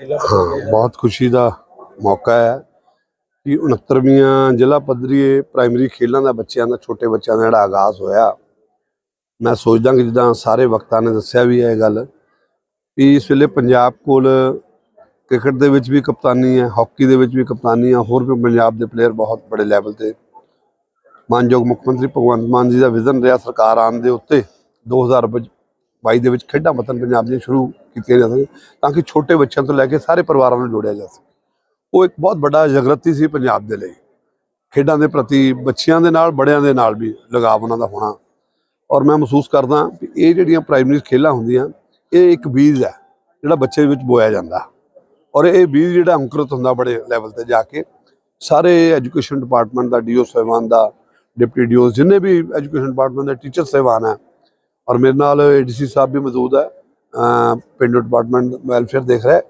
ਹਾਂ ਬਹੁਤ ਖੁਸ਼ੀ ਦਾ ਮੌਕਾ ਹੈ ਕਿ 69ਵੀਆਂ ਜ਼ਿਲ੍ਹਾ ਪੱਧਰੀ ਪ੍ਰਾਇਮਰੀ ਖੇਲਾਂ ਦਾ ਬੱਚਿਆਂ ਦਾ ਛੋਟੇ ਬੱਚਿਆਂ ਦਾ ਜਿਹੜਾ ਆਗਾਜ਼ ਹੋਇਆ। ਮੈਂ ਸੋਚਦਾ ਕਿ ਜਿੱਦਾਂ ਸਾਰੇ ਵਕਤਾਂ ਨੇ ਦੱਸਿਆ ਵੀ ਹੈ ਇਹ ਗੱਲ ਵੀ ਇਸ ਵੇਲੇ ਪੰਜਾਬ ਕੋਲ ਕ੍ਰਿਕਟ ਦੇ ਵਿੱਚ ਵੀ ਕਪਤਾਨੀ ਹੈ ਹਾਕੀ ਦੇ ਵਿੱਚ ਵੀ ਕਪਤਾਨੀ ਹੈ ਹੋਰ ਵੀ ਪੰਜਾਬ ਦੇ ਪਲੇਅਰ ਬਹੁਤ ਬੜੇ ਲੈਵਲ ਤੇ ਮਾਨਯੋਗ ਮੁੱਖ ਮੰਤਰੀ ਭਗਵੰਤ ਮਾਨ ਜੀ ਦਾ ਵਿਜ਼ਨ ਰਿਹਾ ਸਰਕਾਰ ਆਉਣ ਦੇ ਉੱਤੇ। 2022 ਦੇ ਵਿੱਚ ਖੇਡਾਂ ਵਤਨ ਪੰਜਾਬ ਦੀਆਂ ਸ਼ੁਰੂ ਕੀਤੀਆਂ ਜਾ ਸਕਣ ਤਾਂ ਕਿ ਛੋਟੇ ਬੱਚਿਆਂ ਤੋਂ ਲੈ ਕੇ ਸਾਰੇ ਪਰਿਵਾਰਾਂ ਨੂੰ ਜੋੜਿਆ ਜਾ ਸਕੇ। ਉਹ ਇੱਕ ਬਹੁਤ ਵੱਡਾ ਜਾਗਰਤੀ ਸੀ ਪੰਜਾਬ ਦੇ ਲਈ। ਖੇਡਾਂ ਦੇ ਪ੍ਰਤੀ ਬੱਚਿਆਂ ਦੇ ਨਾਲ, ਬੜਿਆਂ ਦੇ ਨਾਲ ਵੀ ਲਗਾਵ ਉਹਨਾਂ ਦਾ ਹੋਣਾ। ਔਰ ਮੈਂ ਮਹਿਸੂਸ ਕਰਦਾ ਕਿ ਇਹ ਜਿਹੜੀਆਂ ਪ੍ਰਾਇਮਰੀ ਖੇਲਾਂ ਹੁੰਦੀਆਂ, ਇਹ ਇੱਕ ਬੀਜ ਹੈ, ਜਿਹੜਾ ਬੱਚੇ ਵਿੱਚ ਬੋਇਆ ਜਾਂਦਾ। ਔਰ ਇਹ ਬੀਜ ਜਿਹੜਾ ਅੰਕੁਰਿਤ ਹੁੰਦਾ ਬੜੇ ਲੈਵਲ ਤੇ ਜਾ ਕੇ, ਸਾਰੇ ਐਜੂਕੇਸ਼ਨ ਡਿਪਾਰਟਮੈਂਟ ਦਾ, ਡੀਓ ਸਾਹਿਬਾਨ ਦਾ, ਡਿਪਟੀ ਡੀਓਸ ਜਿੰਨੇ ਵੀ ਐਜੂਕੇਸ਼ਨ ਡਿਪਾਰਟਮੈਂਟ ਦੇ ਟੀਚਰ ਸਾਹਿਬਾਨ ਹੈ। ਔਰ ਮੇਰੇ ਨਾਲ ਏਡੀਸੀ ਸਾਹਿਬ ਵੀ ਮੌਜੂਦ ਹੈ। ਪੇਂਡੂ ਡਿਪਾਰਟਮੈਂਟ ਵੈਲਫੇਅਰ ਦੇਖ ਰਿਹਾ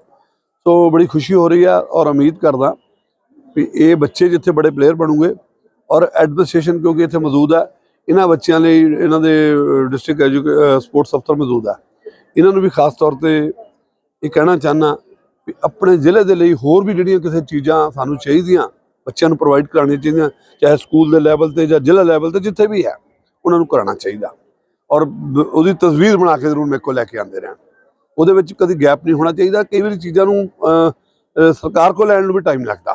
ਸੋ ਬੜੀ ਖੁਸ਼ੀ ਹੋ ਰਹੀ ਹੈ ਔਰ ਉਮੀਦ ਕਰਦਾ ਵੀ ਇਹ ਬੱਚੇ ਜਿੱਥੇ ਬੜੇ ਪਲੇਅਰ ਬਣੂਗੇ ਔਰ ਐਡਮਿਨਿਸਟ੍ਰੇਸ਼ਨ ਕਿਉਂਕਿ ਇੱਥੇ ਮੌਜੂਦ ਹੈ ਇਹਨਾਂ ਬੱਚਿਆਂ ਲਈ ਇਹਨਾਂ ਦੇ ਡਿਸਟ੍ਰਿਕਟ ਐਜੂਕੇ ਸਪੋਰਟਸ ਅਫਸਰ ਮੌਜੂਦ ਹੈ ਇਹਨਾਂ ਨੂੰ ਵੀ ਖਾਸ ਤੌਰ ਤੇ ਇਹ ਕਹਿਣਾ ਚਾਹਨਾ ਵੀ ਆਪਣੇ ਜ਼ਿਲ੍ਹੇ ਦੇ ਲਈ ਹੋਰ ਵੀ ਜਿਹੜੀਆਂ ਕਿਸੇ ਚੀਜ਼ਾਂ ਸਾਨੂੰ ਚਾਹੀਦੀਆਂ, ਬੱਚਿਆਂ ਨੂੰ ਪ੍ਰੋਵਾਈਡ ਕਰਾਉਣੀਆਂ ਚਾਹੀਦੀਆਂ, ਚਾਹੇ ਸਕੂਲ ਦੇ ਲੈਵਲ ਤੇ ਜਾਂ ਜ਼ਿਲ੍ਹਾ ਲੈਵਲ ਤੇ ਜਿੱਥੇ ਵੀ ਹੈ, ਉਹਨਾਂ ਨੂੰ ਕਰਾਉਣਾ ਚਾਹੀਦਾ। ਔਰ ਉਹਦੀ ਤਸਵੀਰ ਬਣਾ ਕੇ ਜ਼ਰੂਰ ਮੇਰੇ ਕੋਲ ਲੈ ਕੇ ਆਉਂਦੇ ਰਹਿਣ। ਉਹਦੇ ਵਿੱਚ ਕਦੀ ਗੈਪ ਨਹੀਂ ਹੋਣਾ ਚਾਹੀਦਾ। ਕਈ ਵਾਰੀ ਚੀਜ਼ਾਂ ਨੂੰ ਸਰਕਾਰ ਕੋਲ ਲੈਣ ਨੂੰ ਵੀ ਟਾਈਮ ਲੱਗਦਾ।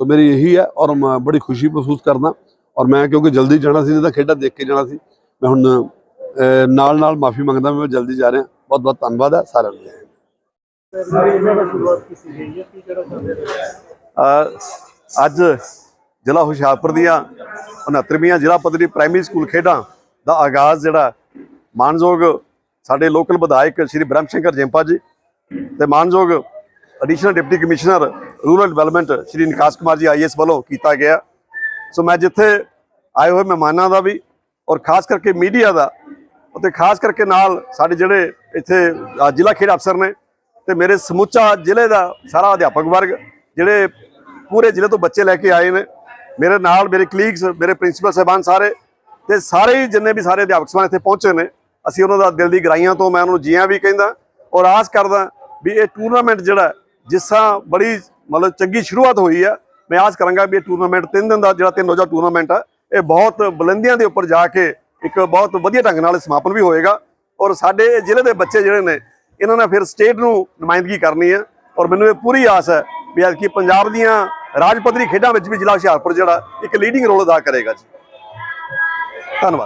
ਸੋ ਮੇਰੀ ਇਹੀ ਹੈ ਔਰ ਮੈਂ ਬੜੀ ਖੁਸ਼ੀ ਮਹਿਸੂਸ ਕਰਦਾ। ਔਰ ਮੈਂ ਕਿਉਂਕਿ ਜਲਦੀ ਜਾਣਾ ਸੀ ਨਹੀਂ ਤਾਂ ਖੇਡਾਂ ਦੇਖ ਕੇ ਜਾਣਾ ਸੀ, ਮੈਂ ਹੁਣ ਨਾਲ ਨਾਲ ਮਾਫੀ ਮੰਗਦਾ ਵੀ ਮੈਂ ਜਲਦੀ ਜਾ ਰਿਹਾ। ਬਹੁਤ ਬਹੁਤ ਧੰਨਵਾਦ ਹੈ ਸਾਰਿਆਂ ਨੂੰ। ਅੱਜ ਜ਼ਿਲ੍ਹਾ ਹੁਸ਼ਿਆਰਪੁਰ ਦੀਆਂ 69ਵੀਆਂ ਜ਼ਿਲ੍ਹਾ ਪੱਧਰੀ ਪ੍ਰਾਇਮਰੀ ਸਕੂਲ ਖੇਡਾਂ ਦਾ ਆਗਾਜ਼ ਜਿਹੜਾ ਮਾਨਯੋਗ ਸਾਡੇ ਲੋਕਲ ਵਿਧਾਇਕ ਸ਼੍ਰੀ ਬ੍ਰਹਮ ਸ਼ੰਕਰ ਜੈਂਪਾ ਜੀ ਤੇ ਮਾਨਯੋਗ additional deputy commissioner rural development Shri Nikas Kumar ji is ਵੱਲੋਂ ਕੀਤਾ ਗਿਆ। ਸੋ ਮੈਂ ਜਿੱਥੇ ਆਏ ਹੋਏ ਮਹਿਮਾਨਾਂ ਦਾ ਵੀ ਔਰ ਖਾਸ ਕਰਕੇ ਮੀਡੀਆ ਦਾ ਅਤੇ ਖਾਸ ਕਰਕੇ ਨਾਲ ਸਾਡੇ ਜਿਹੜੇ ਇੱਥੇ ਜ਼ਿਲ੍ਹਾ ਖੇਡ ਅਫਸਰ ਨੇ ਤੇ ਮੇਰੇ ਸਮੁੱਚਾ ਜ਼ਿਲ੍ਹੇ ਦਾ ਸਾਰਾ ਅਧਿਆਪਕ ਵਰਗ ਜਿਹੜੇ ਪੂਰੇ ਜ਼ਿਲ੍ਹੇ ਤੋਂ ਬੱਚੇ ਲੈ ਕੇ ਆਏ ਨੇ, ਮੇਰੇ ਨਾਲ ਮੇਰੇ ਕਲੀਗਸ ਮੇਰੇ ਪ੍ਰਿੰਸੀਪਲ ਸਾਹਿਬਾਨ ਸਾਰੇ ਤੇ ਸਾਰੇ ਹੀ ਜਿੰਨੇ ਵੀ ਸਾਰੇ ਅਧਿਆਪਕ ਸਭਾ ਇੱਥੇ ਪਹੁੰਚੇ ਨੇ। ਅਸੀਂ ਉਹਨਾਂ ਦਾ ਦਿਲ ਦੀ ਗਰਾਈਆਂ ਤੋਂ ਮੈਂ ਉਹਨਾਂ ਨੂੰ ਜੀਆਂ ਵੀ ਕਹਿੰਦਾ ਔਰ ਆਸ ਕਰਦਾ ਵੀ ਇਹ ਟੂਰਨਾਮੈਂਟ ਜਿਹੜਾ ਜਿਸ ਤਰ੍ਹਾਂ ਬੜੀ ਮਤਲਬ ਚੰਗੀ ਸ਼ੁਰੂਆਤ ਹੋਈ ਆ ਮੈਂ ਆਸ ਕਰਾਂਗਾ ਵੀ ਇਹ ਟੂਰਨਾਮੈਂਟ ਤਿੰਨ ਦਿਨ ਦਾ ਜਿਹੜਾ ਤਿੰਨ ਰੋਜ਼ਾ ਟੂਰਨਾਮੈਂਟ ਆ, ਇਹ ਬਹੁਤ ਬੁਲੰਦੀਆਂ ਦੇ ਉੱਪਰ ਜਾ ਕੇ ਇੱਕ ਬਹੁਤ ਵਧੀਆ ਢੰਗ ਨਾਲ ਸਮਾਪਨ ਵੀ ਹੋਏਗਾ ਔਰ ਸਾਡੇ ਜ਼ਿਲ੍ਹੇ ਦੇ ਬੱਚੇ ਜਿਹੜੇ ਨੇ, ਇਹਨਾਂ ਨੇ ਫਿਰ ਸਟੇਟ ਨੂੰ ਨੁਮਾਇੰਦਗੀ ਕਰਨੀ ਹੈ ਔਰ ਮੈਨੂੰ ਇਹ ਪੂਰੀ ਆਸ ਹੈ ਵੀ ਅੱਜ ਕੀ ਪੰਜਾਬ ਦੀਆਂ ਰਾਜ ਪੱਧਰੀ ਖੇਡਾਂ ਵਿੱਚ ਵੀ ਜ਼ਿਲ੍ਹਾ ਹੁਸ਼ਿਆਰਪੁਰ ਜਿਹੜਾ ਇੱਕ ਲੀਡਿੰਗ ਰੋਲ ਅਦਾ ਕਰੇਗਾ ਜੀ।